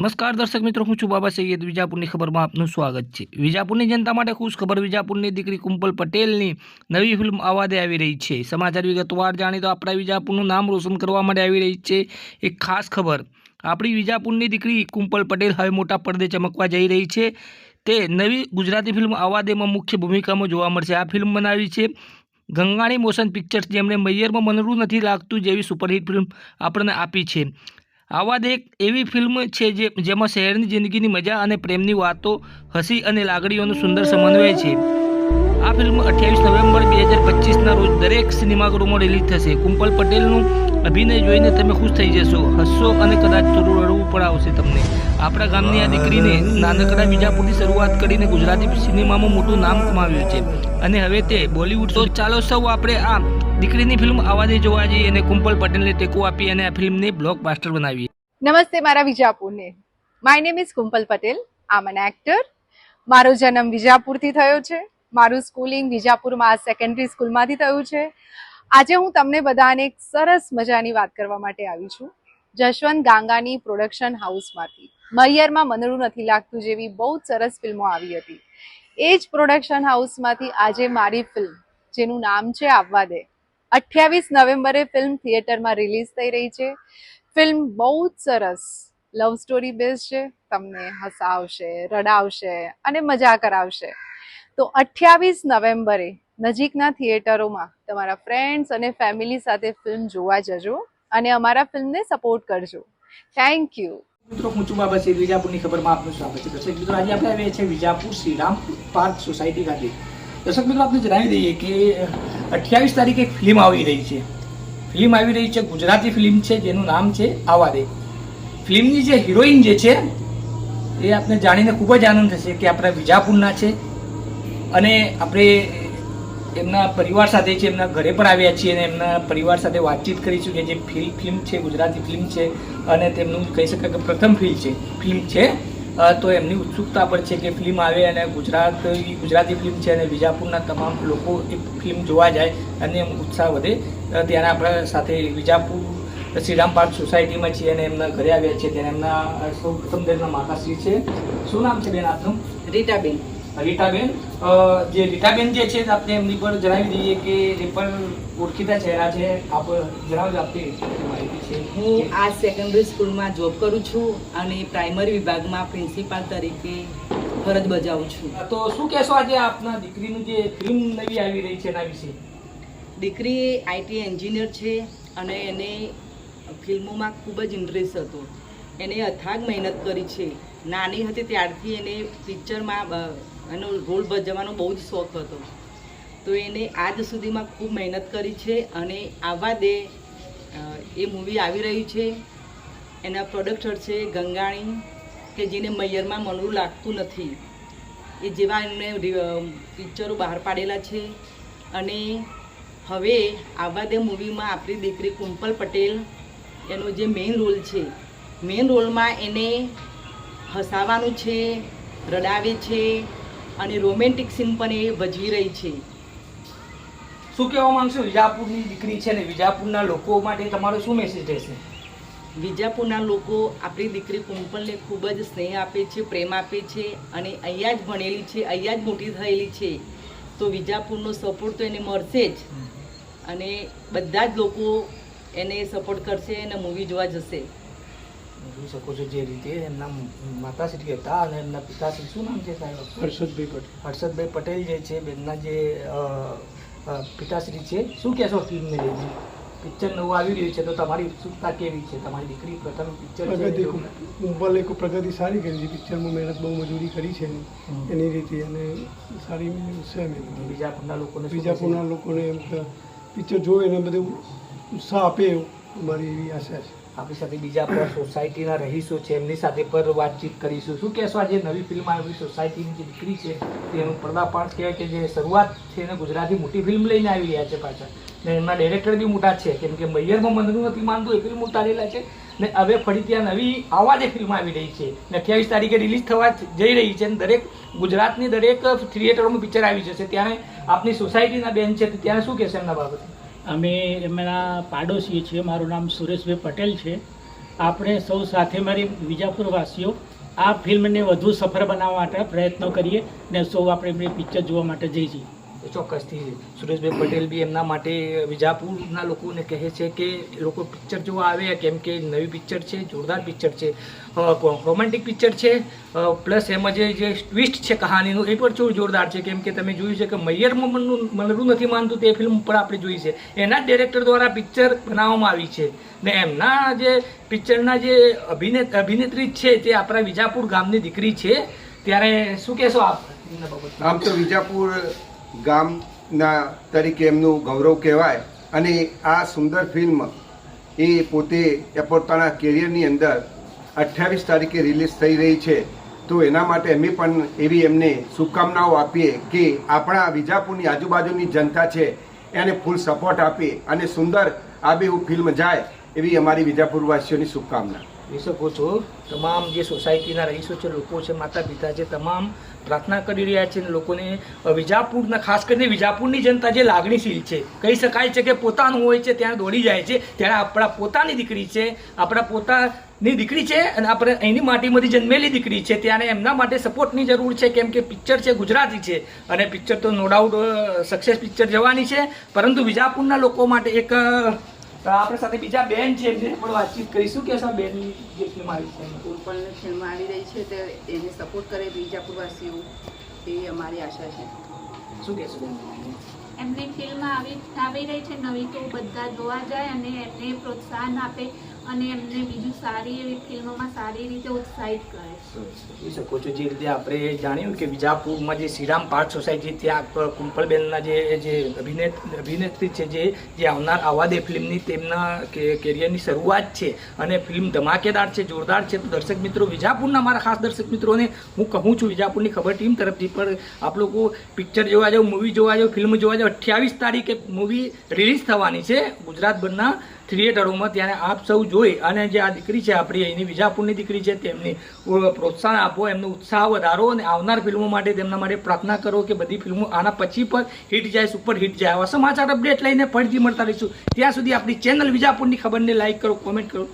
નમસ્કાર દર્શક મિત્રો, હું છું બાબા સૈયદ વિજાપુરની ખબરમાં આપનું સ્વાગત છે. વિજાપુરની જનતા માટે ખુશ ખબર, વિજાપુરની દીકરી કુંપલ પટેલની નવી ફિલ્મ આવાદે આવી રહી છે. સમાચાર વિગતવાર જાણી તો આપણા વિજાપુરનું નામ રોશન કરવા માટે આવી રહી છે એક ખાસ ખબર. આપણી વિજાપુરની દીકરી કુંપલ પટેલ હવે મોટા પડદે ચમકવા જઈ રહી છે. તે નવી ગુજરાતી ફિલ્મ આવાદેમાં મુખ્ય ભૂમિકામાં જોવા મળશે. આ ફિલ્મ બનાવી છે ગંગાણી મોશન પિક્ચર્સ જેમણે મૈયરમાં મનરું નથી લાગતું જેવી સુપરહિટ ફિલ્મ આપણને આપી છે. આવાદ એક એવી ફિલ્મ છે જે, જેમાં શહેરની જિંદગીની મજા અને પ્રેમની વાતો, હસી અને લાગણીઓનો સુંદર સમન્વય છે. આ ફિલ્મ અઠ્યાવીસ નવેમ્બર બે હજાર પચીસના રોજ દરેક સિનેમાગૃહમાં રિલીઝ થશે. કુંપલ પટેલનું અભિનય જોઈને તમે ખુશ થઈ જશો. હસશો અને કદાચ થોડું રડવું પણ આવશે તમને. આપણા ગામની આ દીકરીને નાનકડા વિજાપુરની શરૂઆત કરીને ગુજરાતી સિનેમામાં મોટું નામ કમાવ્યું છે. અને હવે તે બોલિવૂડ તો ચાલો સૌ આપણે આ દીકરીની ફિલ્મ આવાજે જોવા જઈએ અને કુંપલ પટેલને ટેકો આપી અને આ ફિલ્મને બ્લોકબાસ્ટર બનાવીએ. નમસ્તે મારા વિજાપુરને. My name is Kumpal Patel. I'm an actor મારો જન્મ વિજાપુરથી થયો છે. મારું સ્કૂલિંગ વિજાપુરમાં સેકન્ડરી સ્કૂલમાંથી થયું છે. આજે હું તમને બધાને એક સરસ મજાની વાત કરવા માટે આવી છું. જશવંત ગાંગાની પ્રોડક્શન હાઉસમાંથી મૈયરમાં મનડું નથી લાગતું જેવી બહુ જ સરસ ફિલ્મો આવી હતી. એ જ પ્રોડક્શન હાઉસમાંથી આજે મારી ફિલ્મ જેનું નામ છે આવવા દે. અઠ્યાવીસ નવેમ્બરે ફિલ્મ થિયેટરમાં રિલીઝ થઈ રહી છે. ફિલ્મ બહુ જ સરસ. લવ સ્ટોરી બેઝ છે. તમને હસાવશે, રડાવશે અને મજા કરાવશે. તો અઠ્યાવીસ નવેમ્બરે નજીકના થિયેટરોમાં તમારા ફ્રેન્ડ્સ અને ફેમિલી સાથે ફિલ્મ જોવા જજો અને અમારા ફિલ્મને સપોર્ટ કરજો. થેન્ક યુ મિત્રો, હું છું બાબા વિજાપુરની ખબરમાં આપનું સ્વાગત છે. દર્શક મિત્રો, આજે આપણે આવ્યા છીએ વિજાપુર શ્રીરામ પાર્ક સોસાયટી ખાતે. દર્શક મિત્રો, આપણે જણાવી દઈએ કે અઠ્યાવીસ તારીખે એક ફિલ્મ આવી રહી છે. ફિલ્મ આવી રહી છે, ગુજરાતી ફિલ્મ છે, જેનું નામ છે આવા દે ફિલ્મની જે હિરોઈન જે છે, એ આપણે જાણીને ખૂબ જ આનંદ થશે કે આપણા વિજાપુરના છે. અને આપણે એમના પરિવાર સાથે છે, એમના ઘરે પણ આવ્યા છીએ અને એમના પરિવાર સાથે વાતચીત કરીશું કે જે ફિલ્મ છે, ગુજરાતી ફિલ્મ છે અને તેમનું કહી શકાય કે પ્રથમ ફિલ્મ છે ફિલ્મ છે. તો એમની ઉત્સુકતા પણ છે કે ફિલ્મ આવે અને ગુજરાત, ગુજરાતી ફિલ્મ છે અને વિજાપુરના તમામ લોકો એ ફિલ્મ જોવા જાય અને એમ ઉત્સાહ વધે. ત્યારે આપણા સાથે વિજાપુર શ્રીરામ પાર્ક સોસાયટીમાં છીએ અને એમના ઘરે આવ્યા છે ત્યારે એમના સૌ પ્રથમ માતાશ્રી છે. શું નામ છે બેન આપનું? રીટાબેન. રીટાબેન જે રીટાબેન જે છે આપણે એમની પર જણાવી દઈએ કે એ પણ ઓળખીતા ચહેરા છે. આપ જણાવજો આપની માહિતી છે. હું આ સેકન્ડરી સ્કૂલમાં જોબ કરું છું અને પ્રાઇમરી વિભાગમાં પ્રિન્સિપાલ તરીકે ફરજ બજાવું છું. તો શું કહેશો આજે આપના દીકરીનું જે ફિલ્મ નવી આવી રહી છે એના વિશે? દીકરી આઈટી એન્જિનિયર છે અને એને ફિલ્મોમાં ખૂબ જ ઇન્ટરેસ્ટ હતો. એને અથાગ મહેનત કરી છે. નાની હતી ત્યારથી એને પિક્ચરમાં એનો રોલ ભજવવાનો બહુ જ શોખ હતો. તો એને આજ સુધીમાં ખૂબ મહેનત કરી છે અને આવા દે એ મૂવી આવી રહ્યું છે. એના પ્રોડક્ટર છે ગંગાણી, કે જેને મૈયરમાં મનરું લાગતું નથી. એ જેવા એમને પિક્ચરો બહાર પાડેલા છે. અને હવે આવા દે મૂવીમાં આપણી દીકરી કુંપલ પટેલ, એનો જે મેઇન રોલ છે મેઇન રોલમાં એને હસાવાનું છે રડાવે છે અને રોમેન્ટિક સીન પણ એ ભજવી રહી છે. શું કહેવા માંગશો? વિજાપુરની દીકરી છે ને વિજાપુરના લોકો માટે તમારો શું મેસેજ રહેશે? વિજાપુરના લોકો આપણી દીકરી કુંપલને ખૂબ જ સ્નેહ આપે છે પ્રેમ આપે છે અને અહીંયા જ ભણેલી છે અહીંયા જ મોટી થયેલી છે. તો વિજાપુરનો સપોર્ટ તો એને મળશે જ. અને બધા જ લોકો એને સપોર્ટ કરશે અને મૂવી જોવા જશે. જોઈ શકો છો જે રીતે એમના માતાશ્રી હતા અને એમના પિતાશ્રી શું નામ છે સાહેબ? હર્ષદભાઈ પટેલ. હર્ષદભાઈ પટેલ જે છે બેનના જે પિતાશ્રી છે શું કહેશો ફિલ્મને લઈને? પિક્ચર નવું આવી રહ્યું છે તો તમારી ઉત્સુકતા કેવી છે? તમારી દીકરી પ્રથમ પિક્ચર પ્રગતિ છે એક પ્રગતિ સારી કરી છે. પિક્ચરમાં મહેનત બહુ મજૂરી કરી છે એની. રીતે અને સારી છે બીજાપુરના લોકોને બીજાપુરના લોકોને એમ પિક્ચર જોવે ને બધું ઉત્સાહ આપે એવું અમારી એવી આશા છે. આપણી સાથે બીજા પણ સોસાયટીના રહીશો છે, એમની સાથે પર વાતચીત કરીશું. શું કહેશો આજે નવી ફિલ્મ આવી સોસાયટીની જે દીકરી છે, તેનું પર્દાપાડ કહેવાય કે જે શરૂઆત છે એને ગુજરાતી મોટી ફિલ્મ લઈને આવી રહ્યા છે પાછા. ને એમના ડાયરેક્ટર બી મોટા છે, કેમ કે મૈયરમાં મંદનું નથી માનતું, એ ફિલ્મ ઉતારેલા છે. ને હવે ફરી ત્યાં નવી આવા જે ફિલ્મ આવી રહી છે. ને અઠ્યાવીસ તારીખે રિલીઝ થવા જઈ રહી છે અને દરેક ગુજરાતની દરેક થિયેટરોમાં પિક્ચર આવી જશે. ત્યારે આપની સોસાયટીના બેન છે ત્યારે ત્યાં શું કહેશે એમના બાબતે? અમે એમના પાડોશીએ છીએ. મારું નામ સુરેશભાઈ પટેલ છે. આપણે સૌ સાથે મારી વિજાપુરવાસીઓ આ ફિલ્મને વધુ સફળ બનાવવા માટે પ્રયત્નો કરીએ ને સૌ આપણે એમની પિક્ચર જોવા માટે જઈ છીએ ચોક્કસથી સુરેશભાઈ પટેલ બી એમના માટે વિજાપુરના લોકોને કહે છે કે લોકો પિક્ચર જોવા આવે કેમ કે નવી પિક્ચર છે, જોરદાર પિક્ચર છે. રોમેન્ટિક પિક્ચર છે. પ્લસ એમાં જે જે ટ્વિસ્ટ છે કહાનીનું એ પણ જો જોરદાર છે. કેમ કે તમે જોયું છે કે મૈયરમાં મનનું મનરું નથી માનતું તે ફિલ્મ પણ આપણે જોઈ છે. એના ડિરેક્ટર દ્વારા પિક્ચર બનાવવામાં આવી છે. ને એમના જે પિક્ચરના જે અભિનેત અભિનેત્રી છે તે આપણા વિજાપુર ગામની દીકરી છે. ત્યારે શું કહેશો આપ? આમ તો વિજાપુર ગામના તરીકે એમનું ગૌરવ કહેવાય. અને આ સુંદર ફિલ્મ એ પોતે પોતાના કેરિયરની અંદર અઠ્યાવીસ તારીખે રિલીઝ થઈ રહી છે. તો એના માટે અમે પણ એવી એમને શુભકામનાઓ આપીએ કે આપણા વિજાપુરની આજુબાજુની જનતા છે એને ફૂલ સપોર્ટ આપીએ અને સુંદર આબેહૂબ ફિલ્મ જાય એવી અમારી વિજાપુરવાસીઓની શુભકામના. જોઈ શકો છો. તમામ જે સોસાયટીના રહીશો છે, લોકો છે, માતા પિતા છે, તમામ પ્રાર્થના કરી રહ્યા છે અને લોકોને વિજાપુરના, ખાસ કરીને વિજાપુરની જનતા જે લાગણીશીલ છે, કહી શકાય છે કે પોતાનું હોય છે, ત્યાં દોડી જાય છે, ત્યારે આપણા પોતાની દીકરી છે, આપણા પોતાની દીકરી છે અને આપણે અહીંની માટીમાંથી જન્મેલી દીકરી છે, ત્યારે એમના માટે સપોર્ટની જરૂર છે, કેમ કે પિક્ચર છે ગુજરાતી છે, અને પિક્ચર તો નો ડાઉટ સક્સેસ પિક્ચર જવાની છે, પરંતુ વિજાપુરના લોકો માટે એક અ, આપણે સાથે બીજા બેન છે એમને પણ વાતચીત કરીશું કે આ બેન જે ફિલ્મ આવી છે. ઉર્પણની ફિલ્મ આવી રહી છે તે એને સપોર્ટ કરે બીજાપુરવાસીઓ એ અમારી આશા છે શું કહેશો બેન? એમની ફિલ્મ આવી આવી રહી છે નવી તો બધા જોવા જાય અને એમને પ્રોત્સાહન આપે અને એમને બીજું સારી એવી ફિલ્મોમાં સારી રીતે ઉત્સાહિત કરે શકો છો જે રીતે આપણે જાણ્યું કે વિજાપુરમાં જે શ્રીરામ પાર્ક સોસાયટી ત્યાં કુંપળબેનના જે જે અભિનેત, અભિનેત્રી છે જે જે આવનાર આવાદે ફિલ્મની તેમના કેરિયરની શરૂઆત છે અને ફિલ્મ ધમાકેદાર છે, જોરદાર છે, તો દર્શક મિત્રો, વિજાપુરના મારા ખાસ દર્શક મિત્રોને હું કહું છું, વિજાપુરની ખબર ટીમ તરફથી પણ આપ લોકો પિક્ચર જોવા જાઓ, મૂવી જોવા જાઓ, ફિલ્મ જોવા જાઓ, અઠ્યાવીસ તારીખે મૂવી રિલીઝ થવાની છે ગુજરાતભરના થિયેટરોમાં, ત્યારે આપ સૌ જોઈ અને જે આ દીકરી છે આપણી, એની વિજાપુરની દીકરી છે, તેમની પ્રોત્સાહન આપો, એમનો ઉત્સાહ વધારો અને આવનાર ફિલ્મો માટે તેમના માટે પ્રાર્થના કરો કે બધી ફિલ્મો આના પછી પર હિટ જાય, સુપર હિટ જાય. આવા સમાચાર અપડેટ લઈને ફરીથી મળતા રહીશું. ત્યાં સુધી આપણી ચેનલ વિજાપુરની ખબરને લાઈક કરો, કોમેન્ટ કરો.